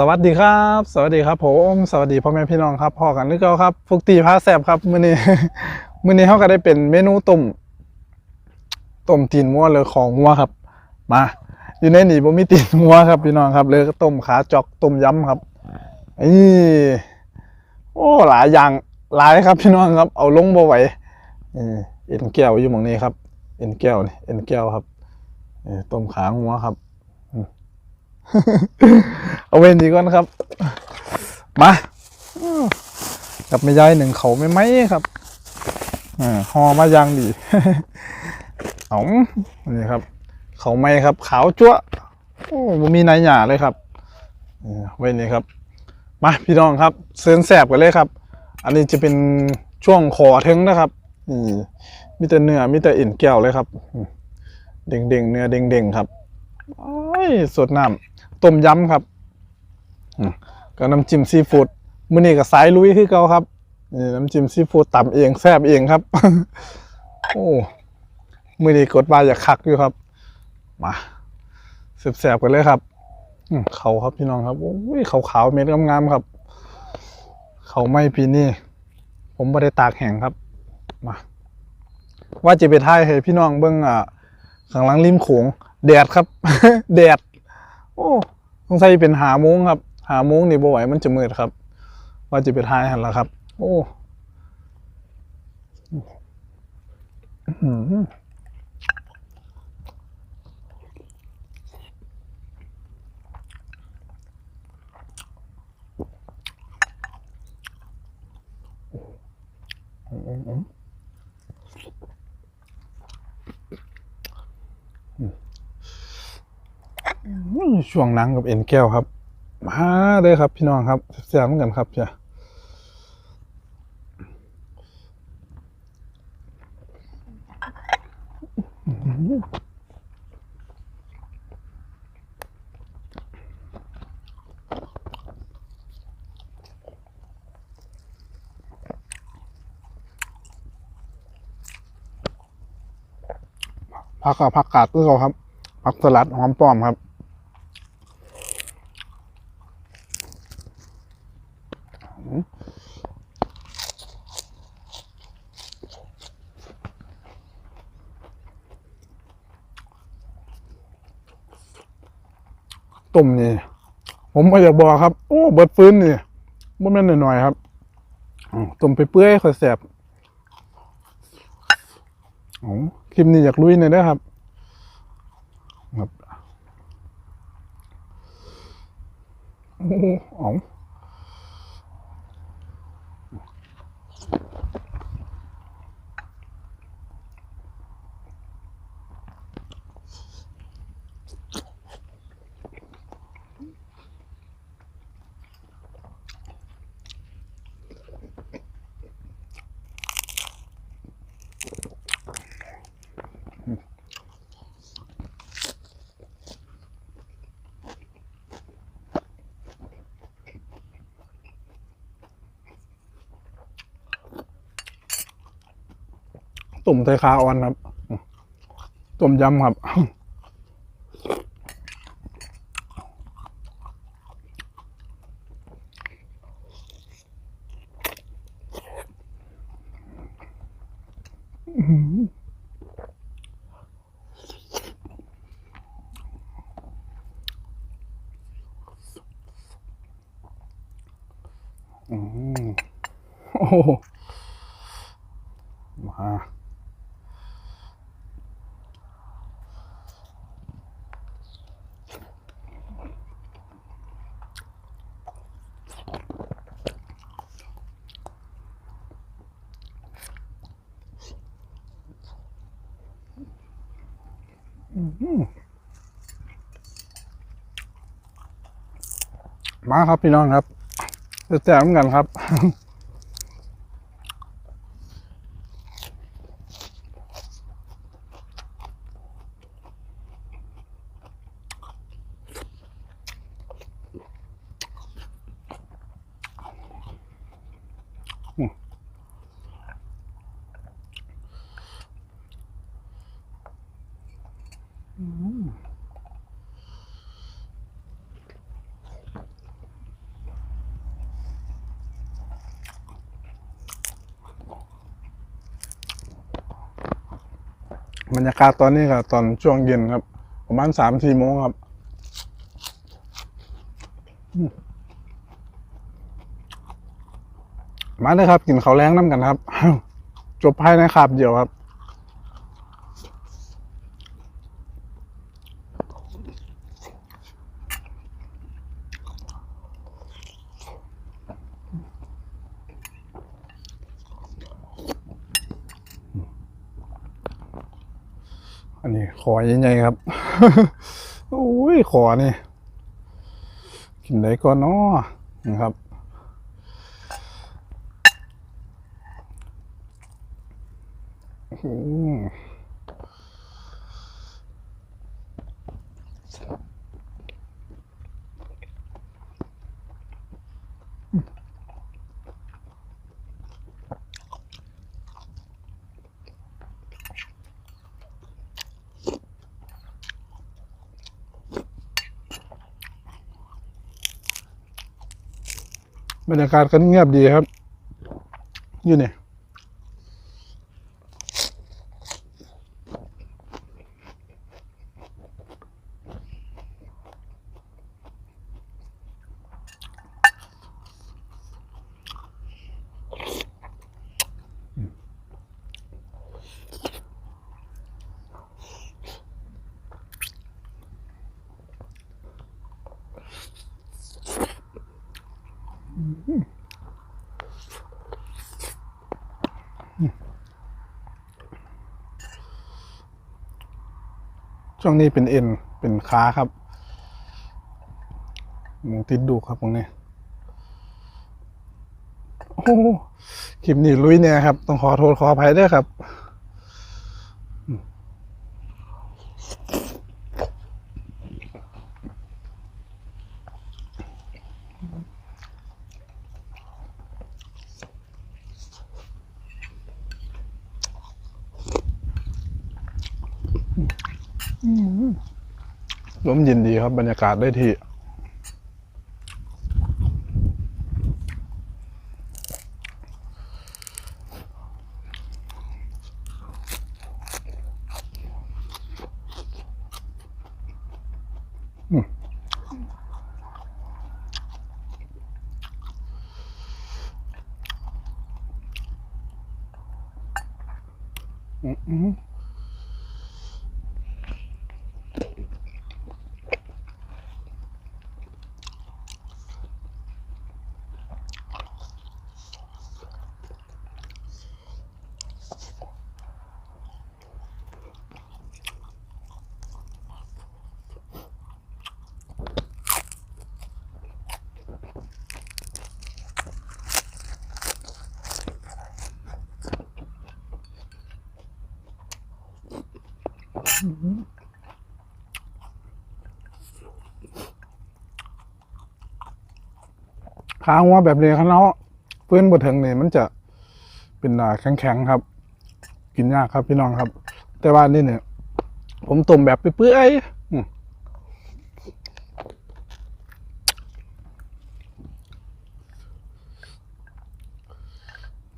สวัสดีครับ สวัสดีครับผมสวัสดีพ่อแม่พี่น้องครับพ่อกันนึกเอาครับฟุกตีพาแซบครับมื้อนี้มื้อนี้เขาก็ได้เป็นเมนูต้มต้มตีนงัวเลยของงัวครับ มา อยู่ในนี่บ่มีตีนงัวครับพี่น้องครับเลยก็ต้มขาจอกต้มยำครับนี่โอ้หลายอย่างหลายครับพี่น้องครับ เอาลงบ่ไหวเอ็นแก้วอยู่หมองนี้ครับ เอ็นแก้วนี่เอ็นแก้วครับต้มขางัวครับ เอาเว้นดีก่อนครับ มากับไม่ย้ายหนึ่งเขาไม่ไหมครับอ่าหอมายังดีเอานี่ครับ เขาไม่ครับ ขาวจั๊วะโอ้บ่มีนายหยาเลยครับอ่าไว้นี่ครับ มาพี่น้องครับเซินแสบกันเลยครับ อันนี้จะเป็นช่วงคอถึงนะครับนี่มีแต่เนื้อมีแต่เอ็นแก้วเลยครับ เด้งเด้งเนื้อเด้งเด้งครับโอ้ยสดน้ำ ต้มยำครับอืมก็น้ำจิ้มซีฟู้ดมื้อนี้ก็สายลุยคือเก่าครับนี่น้ำจิ้มซีฟู้ดตำเองแซ่บเองครับ โอ้มื้อนี้กดว่าอยากคักอยู่ครับ มาแซ่บๆกันเลยครับอืเขาครับพี่น้องครับโอ้ยขาวๆเม็ดงามๆครับ เขาไม่ปีนี้ผมไม่ได้ตากแห้งครับ มา ว่าจะไปถ่ายให้พี่น้องเบิ้งอะข้างหลังริมโขงแดดครับ แดด โอ้ สงสัยเป็นหาโมงครับ หาโมงนี่บ่ไหวมันจะมืดครับ ว่าจะไปถ่ายหันละครับ โอ้อื้อหืออื้อ ช่วงหนังกับเอ็นแก้วครับ มาเลยครับพี่น้องครับแซ่บๆเหมือนกันครับจ้ะผักกับผักกาดด้วครับผักสลัดหอมป้อมครับ ต้มนี่ ผมก็อยากบอกครับ โอ้เบิดฟื้นนี่บ่แม่นหน่อยๆครับอืมต้มไปเปื่อยค่อยแสบโอ้คลิปนี้อยากลุยหน่อยนะครับครับโอ้เอ๋อ ต้มไทยคาออนครับต้มยำครับ อืมโอ้ มาครับพี่น้องครับจะแจกเหมือนกันครับ บรรยากาศตอนนี้ครับตอนช่วงเย็นครับ ประมาณสามสี่โมงครับมมาเลยครับ กินข้าวแรงน้ำกันครับจบภายในคาบเดียวครับ อันนี้ขอใหญ่ๆครับ โอ้ยขอนี่ กินได้ก่อนเนาะนะครับอืม บรรยากาศก็เงียบดีครับ อยู่เนี่ย ช่วงนี้เป็นเอ็นเป็นขาครับมองติดดูครับตรงนี้โอ้โหคลิปนี้ลุยเนี่ยครับ ต้องขอโทษขออภัยด้วยครับ ลมเย็นดีครับบรรยากาศได้ที่ ขาหัวแบบนี้ครับเนาะเพื่อนบดถึงเนี่มันจะเป็นแข็งๆครับ กินยากครับพี่น้องครับ แต่ว่านี่เนี่ย ผมต้มแบบเปื่อยๆอืม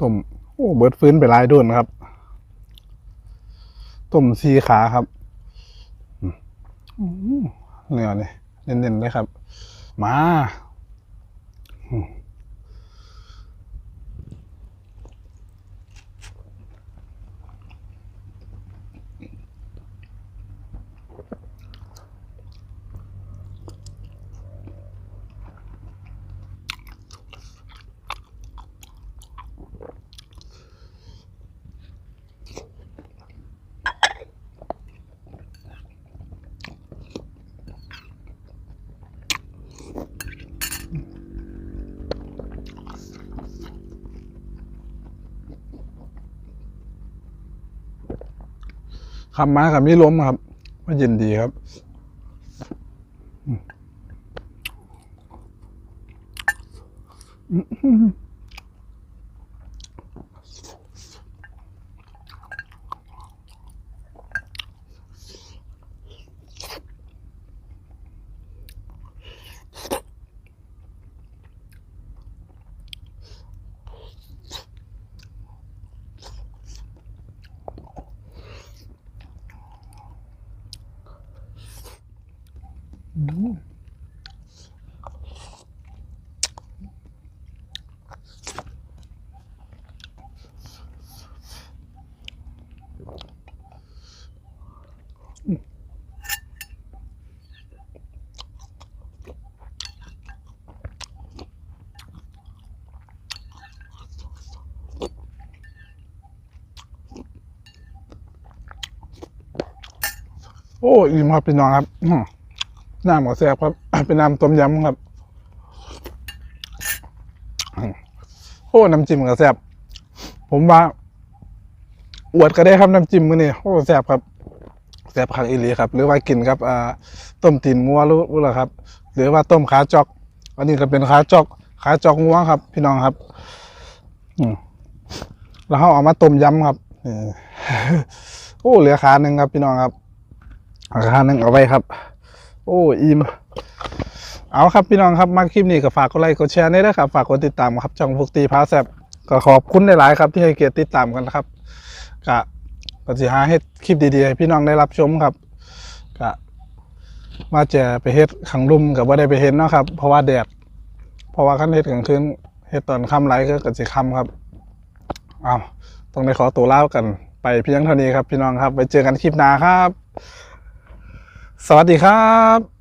ต้มโอ้เบิดฟื้นไปลายโดนครับ ต้มซีขาครับอืมอืมเนื้อนี่เน้นๆเลยครับ มา ขับมาขับนี่ล้มครับว่าย็นดีครับอืม โอ้อิ่มครับพี่น้องครับ น้ำกับแซ่บครับ เป็นน้ำต้มยำครับ โอ้ น้ำจิ้มกับแซ่บผมว่า อวดก็ได้ครับน้ำจิ้มมือนี้โอ้แซ่บครับแซ่บคักอีหลีครับ หรือว่ากินครับต้มตีนงัวรู้รู้หรอครับ หรือว่าต้มขาจอก อันนี้ก็เป็นขาจอกขาจอกงัวครับ พี่น้องครับแล้วเขาเอามาต้มยำครับโอ้เหลือขาหนึ่งครับ พี่น้องครับขาหนึ่งเอาไว้ครับ โอ้อิ่มเอาครับพี่น้องครับมาคลิปนี้ก็ฝากกดไลค์กดแชร์ด้วยนะครับฝากกดติดตามครับช่องพวกตีพาแซบก็ขอบคุณหลายๆครับที่ให้เกียรติติดตามกันนะครับกะก็สิหาเฮ็ดคลิปดีๆให้พี่น้องได้รับชมครับกะมาเจไปเฮ็ดขังลุ่มกับว่าได้ไปเฮ็ดเนาะครับ เพราะว่าแดดเพราะว่าขั้นเฮ็ดกลางคืนเฮ็ดตอนค่ำไรก็กสิค่ำครับเอาต้องได้ขอตัวลากันไปเพียงเท่านี้ครับพี่น้องครับไปเจอกันคลิปหน้าครับ สวัสดีครับ